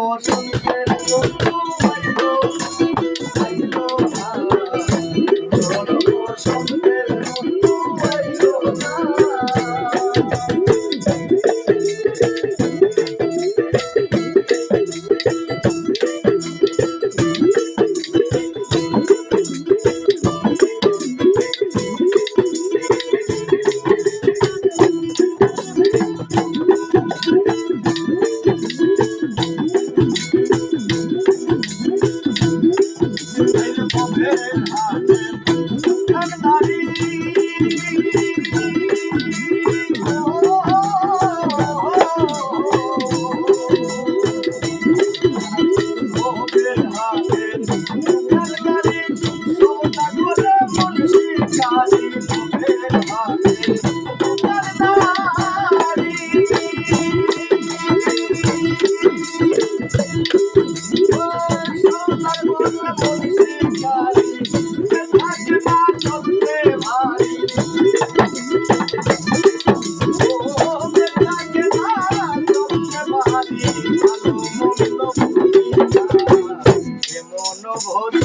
ভালো মন্দ Yeah. Come on over, hold it.